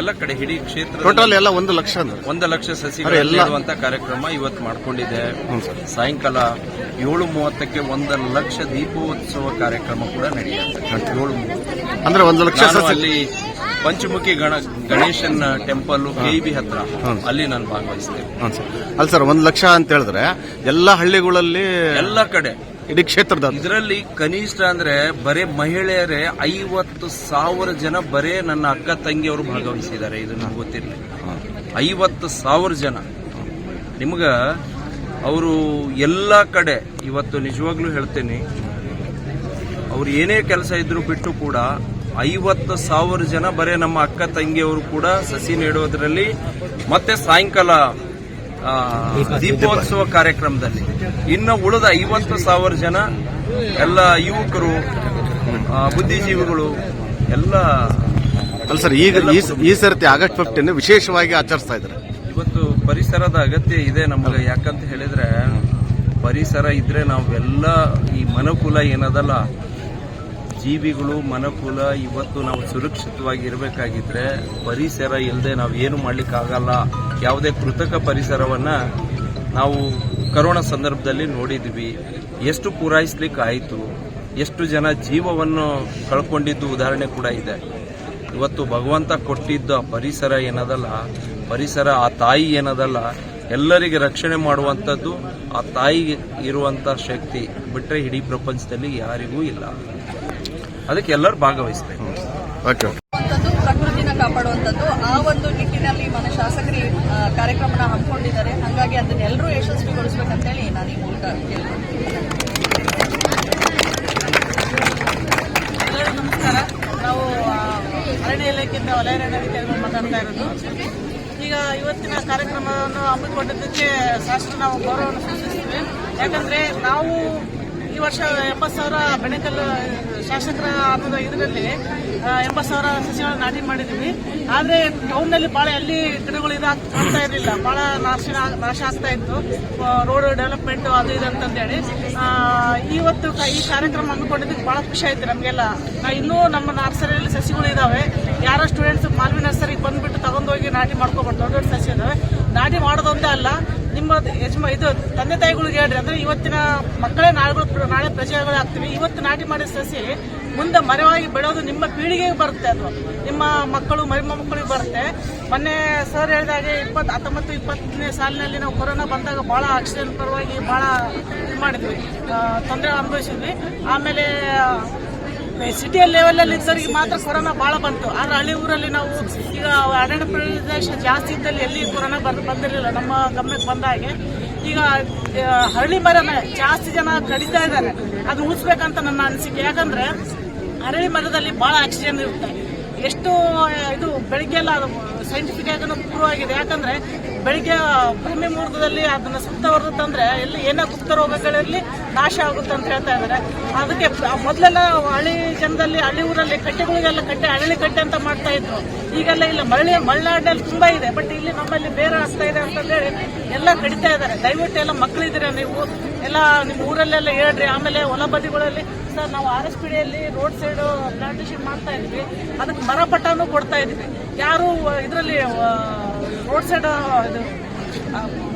ಎಲ್ಲ ಕಡೆ ಇಡೀ ಕ್ಷೇತ್ರ ಟೋಟಲ್ ಎಲ್ಲ ಒಂದು ಲಕ್ಷ ಒಂದು ಲಕ್ಷ ಸಸಿ ಸಸಿಗಳು ಕಾರ್ಯಕ್ರಮ ಇವತ್ತು ಮಾಡ್ಕೊಂಡಿದೆ. ಸಾಯಂಕಾಲ ಏಳು ಮೂವತ್ತಕ್ಕೆ ಒಂದು ಲಕ್ಷ ದೀಪೋತ್ಸವ ಕಾರ್ಯಕ್ರಮ ಕೂಡ ನಡೆಯುತ್ತೆ. ಏಳು ಅಂದ್ರೆ ಒಂದು ಲಕ್ಷ ಅಲ್ಲಿ ಪಂಚಮುಖಿ ಗಣ ಗಣೇಶನ್ ಟೆಂಪಲ್ ಕೆಇಬಿ ಹತ್ರ. ಹ್ಮ್. ಅಲ್ಲಿ ನಾನು ಭಾಗವಹಿಸ್ತೇನೆ. ಅಲ್ಲ ಸರ್ ಒಂದು ಲಕ್ಷ ಅಂತ ಹೇಳಿದ್ರೆ ಎಲ್ಲ ಹಳ್ಳಿಗಳಲ್ಲಿ ಎಲ್ಲ ಕಡೆ. ಇಡೀ ಕ್ಷೇತ್ರದ ಇದರಲ್ಲಿ ಕನಿಷ್ಠ ಅಂದ್ರೆ ಬರೇ ಮಹಿಳೆಯರೇ ಐವತ್ತು ಸಾವಿರ ಜನ ಬರೇ ನನ್ನ ಅಕ್ಕ ತಂಗಿಯವರು ಭಾಗವಹಿಸಿದ್ದಾರೆ, ಇದು ನಮ್ಗೆ ಗೊತ್ತಿರಲಿ. ಐವತ್ತು ಸಾವಿರ ಜನ. ನಿಮ್ಗ ಅವರು ಎಲ್ಲ ಕಡೆ, ಇವತ್ತು ನಿಜವಾಗ್ಲೂ ಹೇಳ್ತೇನೆ, ಅವ್ರು ಏನೇ ಕೆಲಸ ಇದ್ರು ಬಿಟ್ಟು ಕೂಡ ಐವತ್ತು ಸಾವಿರ ಜನ ಬರೇ ನಮ್ಮ ಅಕ್ಕ ತಂಗಿಯವರು ಕೂಡ ಸಸಿ ನೆಡೋದ್ರಲ್ಲಿ ಮತ್ತೆ ಸಾಯಂಕಾಲ ದೀಪೋತ್ಸವ ಕಾರ್ಯಕ್ರಮದಲ್ಲಿ. ಇನ್ನು ಉಳಿದ ಐವತ್ತು ಸಾವಿರ ಜನ ಎಲ್ಲ ಯುವಕರು ಬುದ್ಧಿಜೀವಿಗಳು ಎಲ್ಲ ಅಲ್ಲ ಸರ್ ಈಗ ಈ ಸರ್ತಿ ಆಗಸ್ಟ್ ಫಿಫ್ಟೀನ್ ವಿಶೇಷವಾಗಿ ಆಚರಿಸ್ತಾ ಇದ್ದಾರೆ. ಇವತ್ತು ಪರಿಸರದ ಅಗತ್ಯ ಇದೆ ನಮಗೆ. ಯಾಕಂತ ಹೇಳಿದ್ರೆ ಪರಿಸರ ಇದ್ರೆ ನಾವೆಲ್ಲ ಈ ಮನುಕುಲ ಏನದಲ್ಲ ಜೀವಿಗಳು ಮನಕುಲ ಇವತ್ತು ನಾವು ಸುರಕ್ಷಿತವಾಗಿ ಇರಬೇಕಾಗಿದ್ರೆ ಪರಿಸರ ಇಲ್ಲದೆ ನಾವು ಏನು ಮಾಡ್ಲಿಕ್ಕಾಗಲ್ಲ. ಯಾವುದೇ ಕೃತಕ ಪರಿಸರವನ್ನ ನಾವು ಕರೋನಾ ಸಂದರ್ಭದಲ್ಲಿ ನೋಡಿದ್ವಿ. ಎಷ್ಟು ಪೂರೈಸ್ಲಿಕ್ಕೆ ಆಯಿತು ಎಷ್ಟು ಜನ ಜೀವವನ್ನು ಕಳ್ಕೊಂಡಿದ್ದು ಉದಾಹರಣೆ ಕೂಡ ಇದೆ. ಇವತ್ತು ಭಗವಂತ ಕೊಟ್ಟಿದ್ದ ಪರಿಸರ ಏನದಲ್ಲ? ಪರಿಸರ ಆ ತಾಯಿ ಏನದಲ್ಲ? ಎಲ್ಲರಿಗೆ ರಕ್ಷಣೆ ಮಾಡುವಂಥದ್ದು ಆ ತಾಯಿಗೆ ಇರುವಂಥ ಶಕ್ತಿ ಬಿಟ್ಟರೆ ಇಡೀ ಪ್ರಪಂಚದಲ್ಲಿ ಯಾರಿಗೂ ಇಲ್ಲ. ಅದಕ್ಕೆ ಎಲ್ಲರೂ ಭಾಗವಹಿಸ್ಬೇಕು. ಓಕೆ ಪ್ರಕೃತಿನ ಕಾಪಾಡುವಂಥದ್ದು ಆ ಒಂದು ನಿಟ್ಟಿನಲ್ಲಿ ಮನೆ ಶಾಸಕರು ಕಾರ್ಯಕ್ರಮನ ಹಮ್ಮಿಕೊಂಡಿದ್ದಾರೆ. ಹಾಗಾಗಿ ಅದನ್ನ ಎಲ್ಲರೂ ಯಶಸ್ವಿಗೊಳಿಸಬೇಕಂತೇಳಿ ನಾನು ಈ ಮೂಲಕ ಕೇಳ್ಕೊಳ್ತೀನಿ. ಎಲ್ಲರಿಗೂ ನಮಸ್ಕಾರ. ನಾವು ಅರಣ್ಯ ಇಲಾಖೆಯಿಂದ ವಲಯ ಅರಣ್ಯಾಧಿಕಾರಿಗಳು ಮಾತಾಡ್ತಾ ಇರೋದು. ಈಗ ಇವತ್ತಿನ ಕಾರ್ಯಕ್ರಮವನ್ನು ಹಮ್ಮಿಕೊಂಡಿದ್ದಕ್ಕೆ ಸಾಕಷ್ಟು ನಾವು ಗೌರವವನ್ನು ಸೂಚಿಸ್ತೀವಿ. ಯಾಕಂದ್ರೆ ನಾವು ವರ್ಷ ಎಂಬತ್ತು ಸಾವಿರ ಬೆಣಕಲ್ ಶಾಸಕರ ಅನ್ನೋದು ಇದರಲ್ಲಿ ಎಂಬತ್ತು ಸಾವಿರ ಸಸಿಗಳನ್ನು ನಾಟಿ ಮಾಡಿದ್ದೀವಿ ಆದರೆ ಟೌನ್ನಲ್ಲಿ ಭಾಳ ಎಲ್ಲಿ ಗಿಡಗಳು ಇದು ಆಗ್- ಆಗ್ತಾ ಇರಲಿಲ್ಲ. ಭಾಳ ನಾಶ ನಾಶ ಆಗ್ತಾ ಇತ್ತು. ರೋಡ್ ಡೆವಲಪ್ಮೆಂಟ್ ಅದು ಇದು ಅಂತಂದೇಳಿ. ಇವತ್ತು ಈ ಕಾರ್ಯಕ್ರಮ ಹಮ್ಮಿಕೊಂಡಿದ್ದಕ್ಕೆ ಭಾಳ ಖುಷಿ ಆಯ್ತು ನಮಗೆಲ್ಲ. ಇನ್ನೂ ನಮ್ಮ ನರ್ಸರಿಯಲ್ಲಿ ಸಸಿಗಳು ಇದ್ದಾವೆ ಯಾರೋ ಸ್ಟೂಡೆಂಟ್ಸ್ ಮಾಲ್ವಿ ನರ್ಸರಿಗೆ ಬಂದ್ಬಿಟ್ಟು ತಗೊಂಡೋಗಿ ನಾಟಿ ಮಾಡ್ಕೊಬಾರ್ದು ದೊಡ್ಡ ದೊಡ್ಡ ಸಸಿ ಇದಾವೆ. ನಾಟಿ ಮಾಡೋದೊಂದೇ ಅಲ್ಲ. ನಿಮ್ಮ ಯಜಮ, ಇದು ತಂದೆ ತಾಯಿಗಳಿಗೆ ಹೇಳ್ರಿ, ಅಂದ್ರೆ ಇವತ್ತಿನ ಮಕ್ಕಳೇ ನಾಳೆಗಳು ನಾಳೆ ಪ್ರಜೆಗಳೇ ಆಗ್ತೀವಿ. ಇವತ್ತು ನಾಟಿ ಮಾಡಿದ ಸಸಿ ಮುಂದೆ ಮರವಾಗಿ ಬೆಳೆಯೋದು ನಿಮ್ಮ ಪೀಳಿಗೆಗೆ ಬರುತ್ತೆ ಅದು. ನಿಮ್ಮ ಮಕ್ಕಳು, ಮರಿ ಮಕ್ಕಳಿಗೆ ಬರುತ್ತೆ. ಮೊನ್ನೆ ಸರ್ ಹೇಳಿದಾಗೆ ಇಪ್ಪತ್ತು, ಹತ್ತೊಂಬತ್ತು, ಇಪ್ಪತ್ತನೇ ಸಾಲಿನಲ್ಲಿ ನಾವು ಕೊರೋನಾ ಬಂದಾಗ ಬಹಳ ಆಕ್ಸಿಡೆಂಟ್ ಪರವಾಗಿ ಬಹಳ ಇದು ಮಾಡಿದ್ವಿ. ತೊಂದರೆ ಅನುಭವಿಸಿದ್ವಿ. ಆಮೇಲೆ ಸಿಟಿಯ ಲೆವೆಲಲ್ಲಿ ಇದ್ದವರಿಗೆ ಮಾತ್ರ ಕೊರೋನಾ ಬಹಳ ಬಂತು. ಆದ್ರೆ ಹಳ್ಳಿ ಊರಲ್ಲಿ ನಾವು ಈಗ ಅರಣ್ಯ ಪ್ರದೇಶ ಜಾಸ್ತಿ ಇದ್ದಲ್ಲಿ ಎಲ್ಲಿ ಕೊರೋನಾ ಬಂದು ಬಂದಿರಲಿಲ್ಲ. ನಮ್ಮ ಗಮನಕ್ಕೆ ಬಂದ ಹಾಗೆ ಈಗ ಹಳ್ಳಿ ಮರನ ಜಾಸ್ತಿ ಜನ ಕಡಿತಾ ಇದ್ದಾರೆ. ಅದು ಉಳಿಸ್ಬೇಕಂತ ನನ್ನ ಅನಿಸಿಕೆ. ಯಾಕಂದ್ರೆ ಅರಳಿ ಮರದಲ್ಲಿ ಬಹಳ ಆಕ್ಸಿಜನ್ ಇರುತ್ತೆ. ಎಷ್ಟು, ಇದು ಬೆಳಿಗ್ಗೆ ಎಲ್ಲ ಸೈಂಟಿಫಿಕ್ ಆಗಿ ಪ್ರೂವ್ ಆಗಿದೆ. ಯಾಕಂದ್ರೆ ಬೆಳಿಗ್ಗೆ ಬ್ರಹ್ಮಿ ಮುಹೂರ್ತದಲ್ಲಿ ಅದನ್ನ ಸುತ್ತ ತಂದ್ರೆ ಎಲ್ಲಿ ಏನೇ ಗುಪ್ತ ರೋಗಗಳಲ್ಲಿ ನಾಶ ಆಗುತ್ತೆ ಅಂತ ಹೇಳ್ತಾ ಇದ್ದಾರೆ ಅದಕ್ಕೆ ಮೊದಲೆಲ್ಲ ಹಳ್ಳಿ ಜನದಲ್ಲಿ, ಹಳ್ಳಿ ಊರಲ್ಲಿ ಕಟ್ಟೆಗಳಿಗೆಲ್ಲ ಕಟ್ಟೆ ಹಳ್ಳಿ ಕಟ್ಟೆ ಅಂತ ಮಾಡ್ತಾ ಇದ್ರು. ಈಗೆಲ್ಲ ಇಲ್ಲ ಮಳೆ ಮಲೆನಾಡಲ್ಲಿ ತುಂಬಾ ಇದೆ. ಬಟ್ ಇಲ್ಲಿ ನಮ್ಮಲ್ಲಿ ಬೇರೆ ಆಗ್ತಾ ಇದೆ ಅಂತಂದೇಳಿ ಎಲ್ಲ ಕಡಿತಾ ಇದ್ದಾರೆ ದಯವಿಟ್ಟು ಎಲ್ಲ ಮಕ್ಕಳಿದ್ದೀರಾ ನೀವು? ಎಲ್ಲ ನಿಮ್ಮ ಊರಲ್ಲೆಲ್ಲ ಹೇಳ್ರಿ. ಆಮೇಲೆ ಹೊಲ ಬದಿಗಳಲ್ಲಿ ಸರ್, ನಾವು ಆರ್ ಎಸ್ ಪಿಡಿಯಲ್ಲಿ ರೋಡ್ ಸೈಡ್ ಪ್ಲಾಂಟೇಶನ್ ಮಾಡ್ತಾ ಇದ್ವಿ. ಅದಕ್ಕೆ ಮರ ಪಟ್ಟನೂ ಕೊಡ್ತಾ ಇದ್ವಿ. ಯಾರು ಇದರಲ್ಲಿ ರೋಡ್ ಸೈಡ್ ಇದು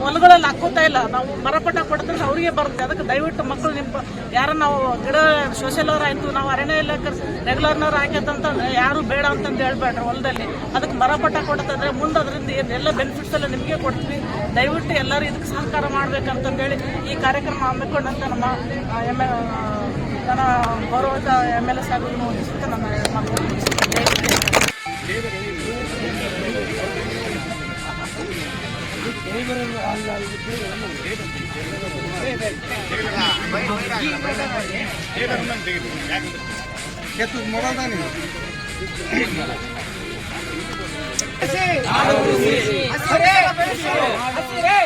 ಹೊಲಗಳಲ್ಲಿ ಹಾಕೋತಾ ಇಲ್ಲ. ನಾವು ಮರಪಟ್ಟ ಕೊಡ್ತಾರೆ ಅವರಿಗೆ ಬರುತ್ತೆ. ಅದಕ್ಕೆ ದಯವಿಟ್ಟು ಮಕ್ಕಳು ನಿಮ್ಮ ಯಾರ ನಾವು ಗಿಡ ಸೋಷಿಯಲ್ ಆಯಿತು, ನಾವು ಅರಣ್ಯ ಇಲಾಖೆ ರೆಗ್ಯುಲರ್ನವ್ರು ಹಾಕ್ಯಂತಂದ್ರೆ ಯಾರು ಬೇಡ ಅಂತಂದು ಹೇಳ್ಬೇಡ್ರಿ ಹೊಲದಲ್ಲಿ. ಅದಕ್ಕೆ ಮರಪಟ್ಟ ಕೊಡ್ತಂದ್ರೆ ಮುಂದೆ ಅದರಿಂದ ಏನು ಎಲ್ಲ ಬೆನಿಫಿಟ್ಸ್ ಎಲ್ಲ ನಿಮಗೆ ಕೊಡ್ತೀವಿ. ದಯವಿಟ್ಟು ಎಲ್ಲರೂ ಇದಕ್ಕೆ ಸಹಕಾರ ಮಾಡ್ಬೇಕಂತಂದೇಳಿ ಈ ಕಾರ್ಯಕ್ರಮ ಹಮ್ಮಿಕೊಂಡಂತ ನಮ್ಮ ಎಂ ಎಲ್ ನನ್ನ ಗೌರವಿತ ಎಂ ಎಲ್ ಎಸ್ ಆಗುವುದನ್ನು ಹೊಂದಿಸುತ್ತಾ ನನ್ನ ಹಸಿರೇ ಹಸಿರೇ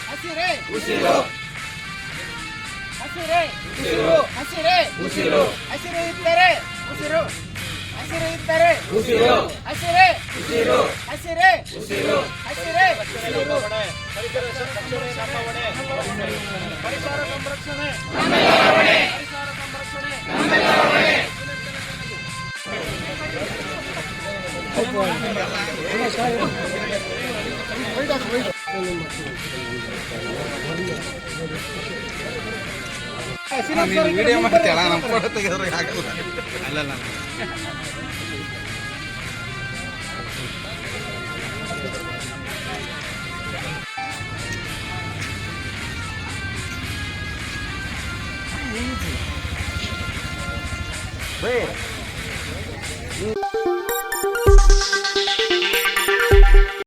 ಹಸಿರೇ ಹಸಿರೇ. ಹಸಿರು ಇದ್ದರೆ ಉಸಿರು ಹಸಿರು ಇದ್ದರೆ ಉಸಿರು ಹಸಿರೇ ಹಸಿರೇ ಹಸಿರೇ ಪರಿಸರ ಸಂರಕ್ಷಣೆ ನಮ್ಮ ಹೊಣೆ ಪರಿಸರ ಸಂರಕ್ಷಣೆ ಪರಿಸರ ಸಂರಕ್ಷಣೆ ವಿಡಿಯೋ ಮಾಡ್ತೀಯಲ್ಲ ನಮ್ಮ ಫೋಟೋ ತೆಗೆದ್ರಾಗ ಆಗಲ್ಲ ಅಲ್ಲಲ್ಲ Wait.